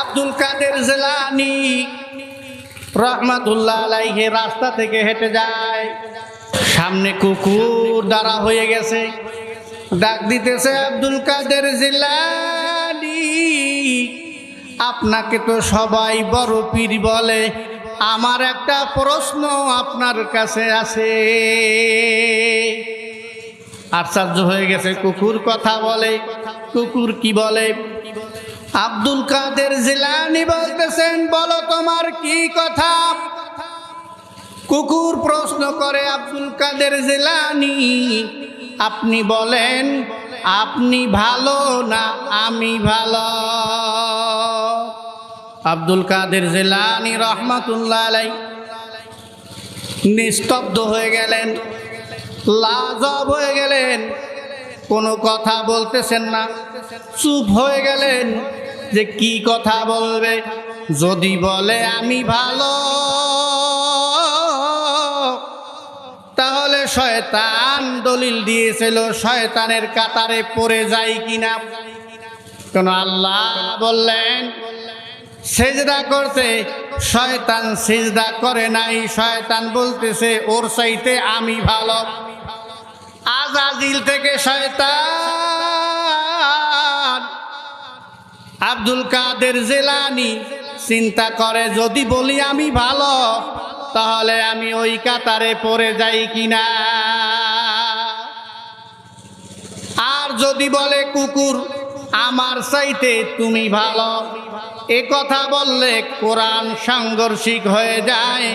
আব্দুল কাদের জেলানি রহমাতুল্লাহ আলাইহে রাস্তা থেকে হেঁটে যায়। সামনে কুকুর দাঁড়া হয়ে গেছে। ডাক দিতেছে, আব্দুল কাদের জেলানি, আপনাকে তো সবাই বড় পীর বলে। আমার একটা প্রশ্ন আপনার কাছে আছে। আশ্চর্য হয়ে গেছে, কুকুর কথা বলে। কুকুর কি বলে? আব্দুল কাদের জিলানি বলতেছেন, বলো তোমার কি কথা? কুকুর প্রশ্ন করে, আব্দুল কাদের জিলানি, আপনি বলেন, আপনি ভালো না আমি ভালো? আব্দুল কাদের জিলানি রহমাতুল্লাহ আলাই নিস্তব্ধ হয়ে গেলেন লাজব হয়ে গেলেন, কোনো কথা বলতেছেন না। চুপ হয়ে গেলেন যে কি কথা বলবে? যদি বলে আমি ভালো, তাহলে শয়তান দলিল দিয়েছিল, শয়তানের কাতারে পড়ে যাই কিনা? কেন আল্লাহ বললেন, সেজদা করতে। শয়তান সেজদা করে নাই, শয়তান বলতেছে, ওর চাইতে আমি ভালো। আজাজিল থেকে শয়তান আব্দুল কাদের জেলানি চিন্তা করে, যদি বলি আমি ভালো, তাহলে আমি ওই কাতারে পড়ে যাই কিনা? আর যদি বলে, কুকুর, আমার চাইতে তুমি ভালো। এ কথা বললে কোরআন সাংঘর্ষিক হয়ে যায়।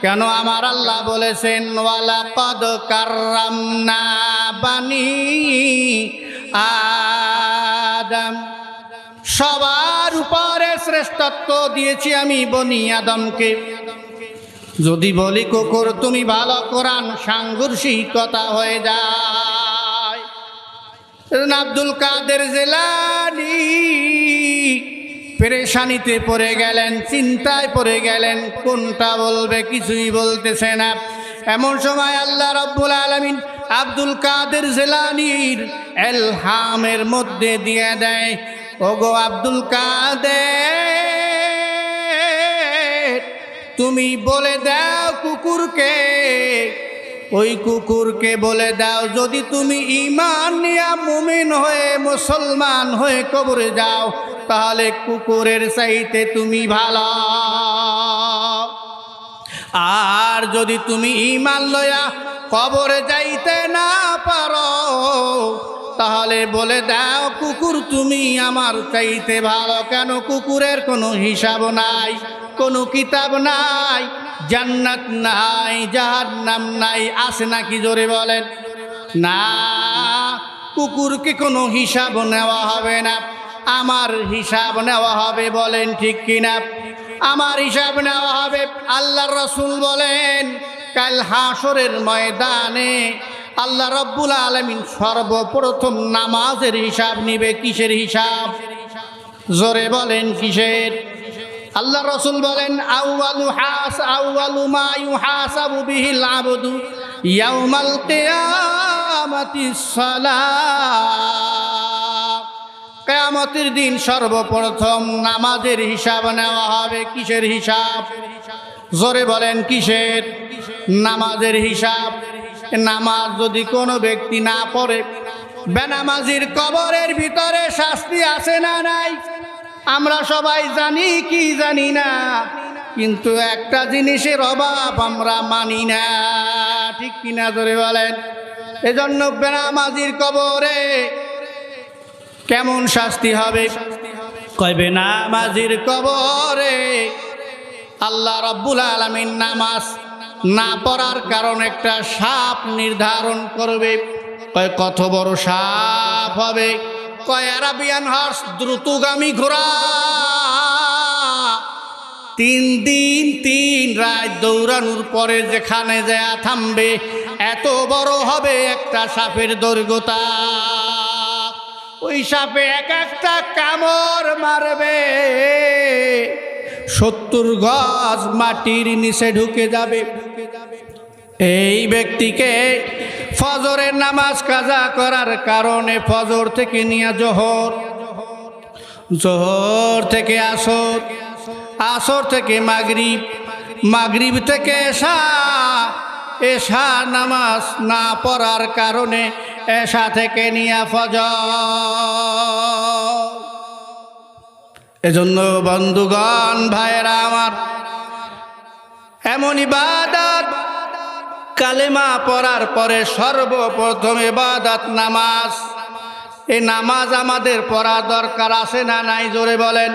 কেন আমার আল্লাহ বলেছেন ওয়ালা পদ কার্রামনা বানি আদম শ্রেষ্ঠত্ব দিয়েছি আমি বনি আদমকে। যদি বলি কুকুর, তুমি ভালো কোরআন সাংঘর্ষিকতা হয়ে যায়। আব্দুল কাদের জেলানি পেরেশানিতে পড়ে গেলেন, চিন্তায় পড়ে গেলেন, কোনটা বলবে কিছুই বলতেছে না। এমন সময় আল্লাহ রব্বুল আলমিন আব্দুল কাদের জেলানির এলহামের মধ্যে দিয়ে দেয় ওগো আব্দুল কাদের, তুমি বলে দাও কুকুরকে, ওই কুকুরকে বলে দাও, যদি তুমি ইমান নিয়া মুমিন হয়ে মুসলমান হয়ে কবরে যাও, তাহলে কুকুরের চাইতে তুমি ভালো। আর যদি তুমি ইমান লয়া কবরে যাইতে না পারো তাহলে বলে দাও, কুকুর তুমি আমার চাইতে ভালো কেন? কুকুরের কোনো হিসাব নাই, কোনো কিতাব নাই, জান্নাত নাই, জাহান্নাম নাই, আছে নাকি জোরে বলেন? না, কুকুরকে কোনো হিসাব নেওয়া হবে না। আমার হিসাব নেওয়া হবে বলেন ঠিক কিনা? আমার হিসাব নেওয়া হবে আল্লাহ রসুল বলেন, কাল হাসরের ময়দানে আল্লাহ রব্বুল আলমিন সর্বপ্রথম নামাজের হিসাব নিবে, কিসের হিসাব? জোরে বলেন কিসের? আল্লাহ রসুল বলেন, আউয়ালু হাস, আউয়ালু মা ইউহাসাবু বিহিল আবদু ইয়াউমাল কিয়ামাতিস দিন সর্বপ্রথম নামাজের হিসাব নেওয়া হবে, কিসের হিসাব? জোরে বলেন কিসের? নামাজের হিসাব। নামাজ যদি কোনো ব্যক্তি না পড়ে, বেনামাজির কবরের ভিতরে শাস্তি আছে না নাই? আমরা সবাই জানি কি জানি না, কিন্তু একটা জিনিসের অভাব আমরা মানি না। ঠিক কিনা ধরে বলেন? এজন্য বেনামাজির কবরে কেমন শাস্তি হবে? কইবে নামাজির কবরে আল্লাহ রব্বুল আলমিন নামাজ না পড়ার কারণ একটা সাপ নির্ধারণ করবে। কয়, কত বড় সাপ হবে? কয়, আরাবিয়ান হর্স, দ্রুতগামী ঘোড়া। তিন দিন, তিন রাত দৌড়ানোর পরে যেখানে যায় থামবে, এত বড় হবে একটা সাপের দৈর্ঘ্যতা ওই সাপে এক একটা কামড় মারবে। সত্তর গজ মাটির নিচে ঢুকে যাবে। এই ব্যক্তিকে ফজরের নামাজ কাজা করার কারণে ফজর থেকে নিয়ে জোহর জোহর থেকে আসর আসর থেকে মাগরিব মাগরিব থেকে এসা এশা নামাজ না পড়ার কারণে এশা থেকে নিয়া ফজর। এজন্য বন্ধুগণ, ভাইয়েরা আমার, এমন ইবাদত কালেমা পড়ার পরে সর্বপ্রথম ইবাদত নামাজ। এই নামাজ আমাদের পড়া দরকার, আছে না নাই? জোরে বলেন।